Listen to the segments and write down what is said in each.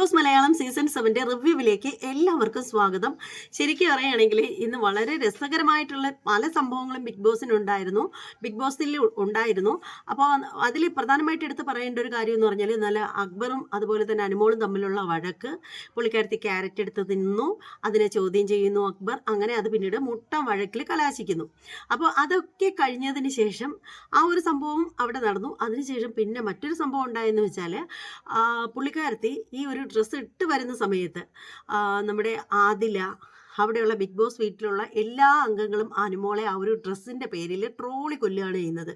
Boss Malayalam season സെവന്റെ റിവ്യൂവിലേക്ക് എല്ലാവർക്കും സ്വാഗതം. ശരിക്കും പറയുകയാണെങ്കിൽ ഇന്ന് വളരെ രസകരമായിട്ടുള്ള പല സംഭവങ്ങളും ബിഗ് ബോസിനുണ്ടായിരുന്നു ബിഗ് ബോസിൽ ഉണ്ടായിരുന്നു. അപ്പോൾ അതിൽ പ്രധാനമായിട്ട് എടുത്ത് പറയേണ്ട ഒരു കാര്യം എന്ന് പറഞ്ഞാൽ നല്ല അക്ബറും അതുപോലെ തന്നെ അനുമോളും തമ്മിലുള്ള വഴക്ക്. പുള്ളിക്കാരത്തി ക്യാരറ്റ് എടുത്ത് തിന്നു അതിനെ ചോദ്യം ചെയ്യുന്നു അക്ബർ. അങ്ങനെ അത് പിന്നീട് മുട്ട വഴക്കിൽ കലാശിക്കുന്നു. അപ്പോൾ അതൊക്കെ കഴിഞ്ഞതിന് ശേഷം ആ ഒരു സംഭവം അവിടെ നടന്നു. അതിനുശേഷം പിന്നെ മറ്റൊരു സംഭവം ഉണ്ടായെന്ന് വെച്ചാൽ പുള്ളിക്കാരത്തി ഈ ഒരു ഡ്രസ്സ് ഇട്ട് വരുന്ന സമയത്ത് നമ്മുടെ ആദില അവിടെയുള്ള ബിഗ് ബോസ് വീട്ടിലുള്ള എല്ലാ അംഗങ്ങളും അനുമോളെ ആ ഒരു ഡ്രസ്സിന്റെ പേരിൽ ട്രോളി കൊല്ലുകയാണ് ചെയ്യുന്നത്.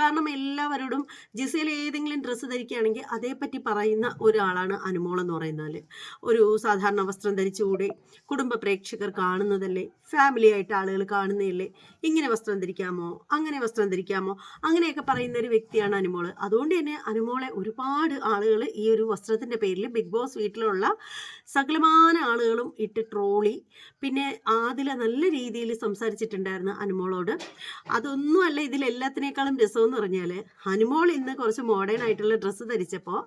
കാരണം എല്ലാവരോടും ജിസയിൽ ഏതെങ്കിലും ഡ്രസ്സ് ധരിക്കുകയാണെങ്കിൽ അതേപ്പറ്റി പറയുന്ന ഒരാളാണ് അനുമോൾ എന്ന് പറയുന്നത് ഒരു സാധാരണ വസ്ത്രം ധരിച്ചുകൂടി കുടുംബ പ്രേക്ഷകർ കാണുന്നതല്ലേ? ഫാമിലി ആയിട്ട് ആളുകൾ കാണുന്നതല്ലേ? ഇങ്ങനെ വസ്ത്രം ധരിക്കാമോ? അങ്ങനെ വസ്ത്രം ധരിക്കാമോ? അങ്ങനെയൊക്കെ പറയുന്ന ഒരു വ്യക്തിയാണ് അനുമോൾ അതുകൊണ്ട് തന്നെ അനുമോളെ ഒരുപാട് ആളുകൾ ഈ ഒരു വസ്ത്രത്തിന്റെ പേരിൽ ബിഗ് ബോസ് വീട്ടിലുള്ള സകലമാന ആളുകളും ഇട്ട് ട്രോളി പിന്നെ ആദില നല്ല രീതിയിൽ സംസാരിച്ചിട്ടുണ്ടായിരുന്നു അനുമോളോട്. അതൊന്നുമല്ല ഇതിലെല്ലാത്തിനേക്കാളും എന്ന് പറഞ്ഞാൽ അനുമോൾ ഇന്ന് കുറച്ച് മോഡേൺ ആയിട്ടുള്ള ഡ്രസ്സ് ധരിച്ചപ്പോൾ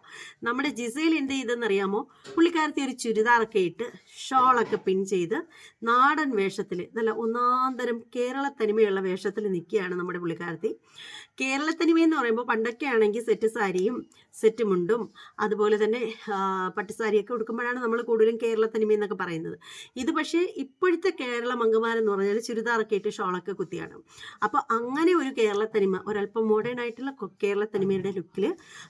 നമ്മുടെ ജിസയിൽ എന്ത് ചെയ്തെന്നറിയാമോ? പുള്ളിക്കാരത്തി ഒരു ചുരിദാറൊക്കെ ഇട്ട് ഷോളൊക്കെ പിൻ ചെയ്ത് നാടൻ വേഷത്തിൽ നല്ല ഒന്നാന്തരം കേരള തനിമയുള്ള വേഷത്തിൽ നിൽക്കുകയാണ് നമ്മുടെ പുള്ളിക്കാരത്തി. കേരള എന്ന് പറയുമ്പോൾ പണ്ടൊക്കെ ആണെങ്കിൽ സെറ്റ് സാരിയും സെറ്റ് മുണ്ടും അതുപോലെ തന്നെ പട്ടുസാരിയൊക്കെ ഉടുക്കുമ്പോഴാണ് നമ്മൾ കൂടുതലും കേരള തനിമ എന്നൊക്കെ പറയുന്നത്. ഇത് പക്ഷേ ഇപ്പോഴത്തെ കേരള മംഗമാരെന്ന് പറഞ്ഞാൽ ചുരിദാറൊക്കെ ഇട്ട് ഷോളൊക്കെ കുത്തിയാണ്. അപ്പോൾ അങ്ങനെ ഒരു കേരള തനിമ ഒരല്പം മോഡേൺ ആയിട്ടുള്ള കേരള തനിമയുടെ ലുക്കിൽ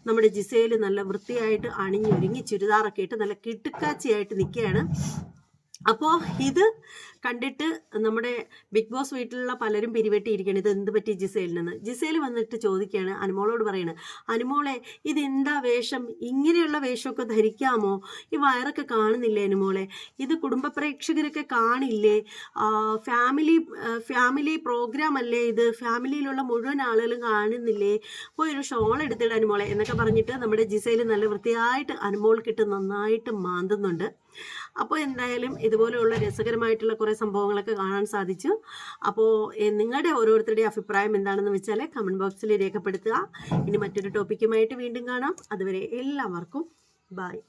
നമ്മുടെ ജിസയിൽ നല്ല വൃത്തിയായിട്ട് അണിഞ്ഞൊരുങ്ങി ചുരിദാറൊക്കെ ഇട്ട് നല്ല കിട്ടുക്കാച്ചിയായിട്ട് നിൽക്കുകയാണ്. അപ്പോൾ ഇത് കണ്ടിട്ട് നമ്മുടെ ബിഗ് ബോസ് വീട്ടിലുള്ള പലരും പിരിവെട്ടിയിരിക്കുകയാണ്. ഇത് എന്ത് പറ്റി ജിസേലിൽ നിന്ന് ജിസേൽ വന്നിട്ട് ചോദിക്കുകയാണ് അനുമോളോട് പറയുന്നത് അനുമോളെ ഇതെന്താ വേഷം? ഇങ്ങനെയുള്ള വേഷമൊക്കെ ധരിക്കാമോ? ഈ വയറൊക്കെ കാണുന്നില്ലേ അനുമോളെ? ഇത് കുടുംബ പ്രേക്ഷകരൊക്കെ കാണില്ലേ? ഫാമിലി ഫാമിലി പ്രോഗ്രാം അല്ലേ ഇത്? ഫാമിലിയിലുള്ള മുഴുവൻ ആളുകളും കാണുന്നില്ലേ? പോയി ഒരു ഷോൾ എടുത്തിട അനുമോളെ എന്നൊക്കെ പറഞ്ഞിട്ട് നമ്മുടെ ജിസേൽ നല്ല വൃത്തിയായിട്ട് അനുമോൾക്കിട്ട് നന്നായിട്ട് മാന്തുന്നുണ്ട്. അപ്പോൾ എന്തായാലും ഇതുപോലെയുള്ള രസകരമായിട്ടുള്ള കുറേ സംഭവങ്ങളൊക്കെ കാണാൻ സാധിച്ചു. അപ്പോൾ നിങ്ങളുടെ ഓരോരുത്തരുടെയും അഭിപ്രായം എന്താണെന്ന് വെച്ചാൽ കമന്റ് ബോക്സിൽ രേഖപ്പെടുത്തുക. ഇനി മറ്റൊരു ടോപ്പിക്കുമായിട്ട് വീണ്ടും കാണാം. അതുവരെ എല്ലാവർക്കും ബായ്